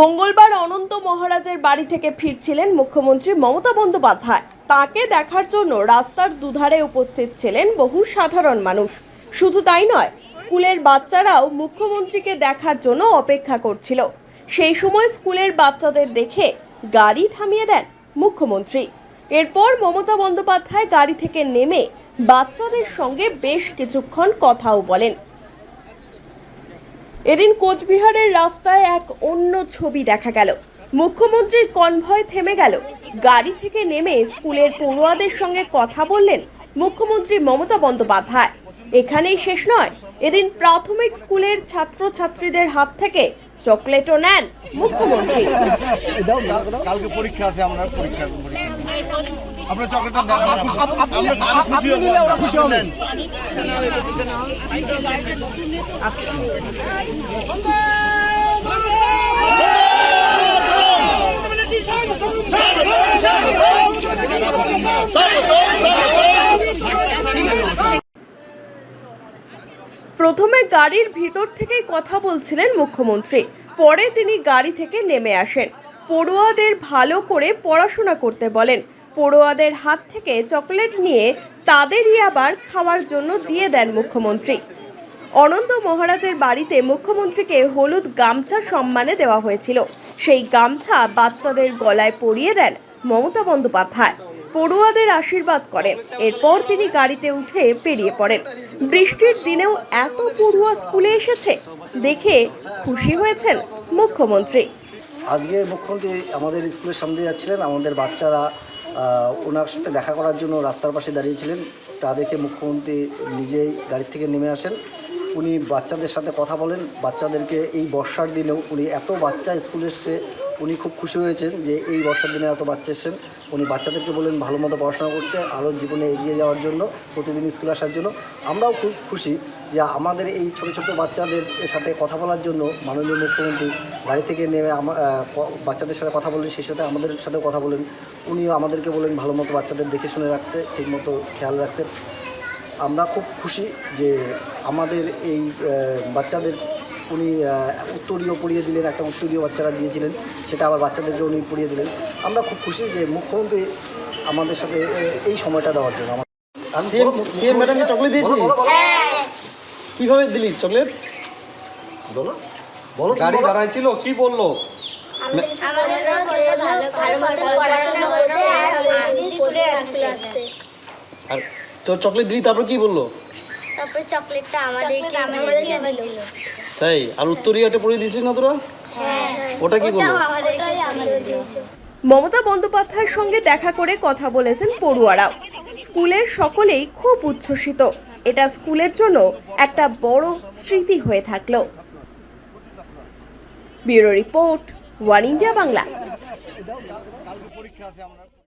মঙ্গলবার অনন্ত মহারাজের বাড়ি থেকে ফিরছিলেন মুখ্যমন্ত্রী মমতা বন্দ্যোপাধ্যায়। তাকে দেখার জন্য রাস্তার দুধারে উপস্থিত ছিলেন বহু সাধারণ মানুষ। শুধু তাই নয়, স্কুলের বাচ্চারাও মুখ্যমন্ত্রীকে দেখার জন্য অপেক্ষা করছিল। সেই সময় স্কুলের বাচ্চাদের দেখে গাড়ি থামিয়ে দেন মুখ্যমন্ত্রী। এরপর মমতা বন্দ্যোপাধ্যায় গাড়ি থেকে নেমে বাচ্চাদের সঙ্গে বেশ কিছুক্ষণ কথাও বলেন। এদিন কোচবিহারের রাস্তায় এক অন্য ছবি দেখা গেল। মুখ্যমন্ত্রীর কনভয় থেমে গেল। গাড়ি থেকে নেমে স্কুলের পড়ুয়াদের সঙ্গে কথা বললেন মুখ্যমন্ত্রী মমতা বন্দ্যোপাধ্যায়। এখানেই শেষ নয়, এদিন প্রাথমিক স্কুলের ছাত্রছাত্রীদের হাত থেকে চকলেটও নেন মুখ্যমন্ত্রী। পরীক্ষা আছে, আমরা পরীক্ষা আপনার চকলেটটা খুশি। হব ওরা খুশি হবেন প্রথমে গাড়ির ভিতর থেকেই কথা বলছিলেন মুখ্যমন্ত্রী। পরে তিনি গাড়ি থেকে নেমে আসেন। পড়ুয়াদের ভালো করে পড়াশোনা করতে বলেন। পড়ুয়াদের হাত থেকে চকলেট নিয়ে তাদেরই আবার খাওয়ার জন্য দিয়ে দেন মুখ্যমন্ত্রী। অনন্ত মহারাজের বাড়িতে মুখ্যমন্ত্রীকে হলুদ গামছা সম্মানে দেওয়া হয়েছিল। সেই গামছা বাচ্চাদের গলায় পরিয়ে দেন মমতা বন্দ্যোপাধ্যায়। পড়ুয়াদের আশীর্বাদ করেন। এরপর তিনি গাড়িতে উঠে পেরিয়ে পড়েন। বৃষ্টির দিনেও এত পড়ুয়া স্কুলে এসেছে, দেখে খুশি হয়েছেন মুখ্যমন্ত্রী। আজকে মুখ্যমন্ত্রী আমাদের স্কুলের সামনে যাচ্ছিলেন। আমাদের বাচ্চারা ওনার সাথে দেখা করার জন্য রাস্তার পাশে দাঁড়িয়েছিলেন তা দেখে মুখ্যমন্ত্রী নিজেই গাড়ি থেকে নেমে আসেন। উনি বাচ্চাদের সাথে কথা বলেন। বাচ্চাদেরকে এই বর্ষার দিনেও উনি এত বাচ্চা স্কুলে এসছে, উনি খুব খুশি হয়েছেন যে এই বর্ষার দিনে এত বাচ্চা এসেছেন। উনি বাচ্চাদেরকে বলেন ভালো মতো পড়াশোনা করতে, আরও জীবনে এগিয়ে যাওয়ার জন্য, প্রতিদিন স্কুলে আসার জন্য। আমরাও খুব খুশি যে আমাদের এই ছোট ছোট বাচ্চাদের সাথে কথা বলার জন্য মাননীয় মুখ্যমন্ত্রী গাড়ি থেকে নেমে বাচ্চাদের সাথে কথা বলেন, সেই সাথে আমাদের সাথে কথা বলেন। উনিও আমাদেরকে বলেন ভালো মতো বাচ্চাদের দেখে শুনে রাখতে ঠিকমতো খেয়াল রাখতে। আমরা খুব খুশি যে আমাদের এই বাচ্চাদের উনি উত্তরীয় পড়িয়ে দিলেন একটা উত্তরীয় বাচ্চারা দিয়েছিলেন সেটা আবার বাচ্চাদেরকে উনি পড়িয়ে দিলেন। আমরা খুব খুশি যে মুখ্যমন্ত্রী আমাদের সাথে এই সময়টা দেওয়ার জন্য আমার। সিএম ম্যাডামকে চকলেট বলো, কীভাবে দিলি চকলেট? বলো বলো গাড়ি। দাঁড়ায় ছিল কি বলল? আর তোর চকলেট দিলি তারপর কি বলল? তারপরে চকলেটটা আমাদেরকে আমাদেরকে দিল? তাই? আর উত্তরীয়টা পড়িয়ে দিয়েছিলি না তোরা? হ্যাঁ। ওটা কি বলল? আমাদেরকে আমাদের দিয়েছে। মমতা বন্দ্যোপাধ্যায়ের সঙ্গে দেখা করে কথা বলেছেন পড়ুয়ারাও। স্কুলের সকলেই খুব উচ্ছ্বসিত। এটা স্কুলের জন্য একটা বড় স্মৃতি হয়ে থাকল। Bureau report One India Bangla.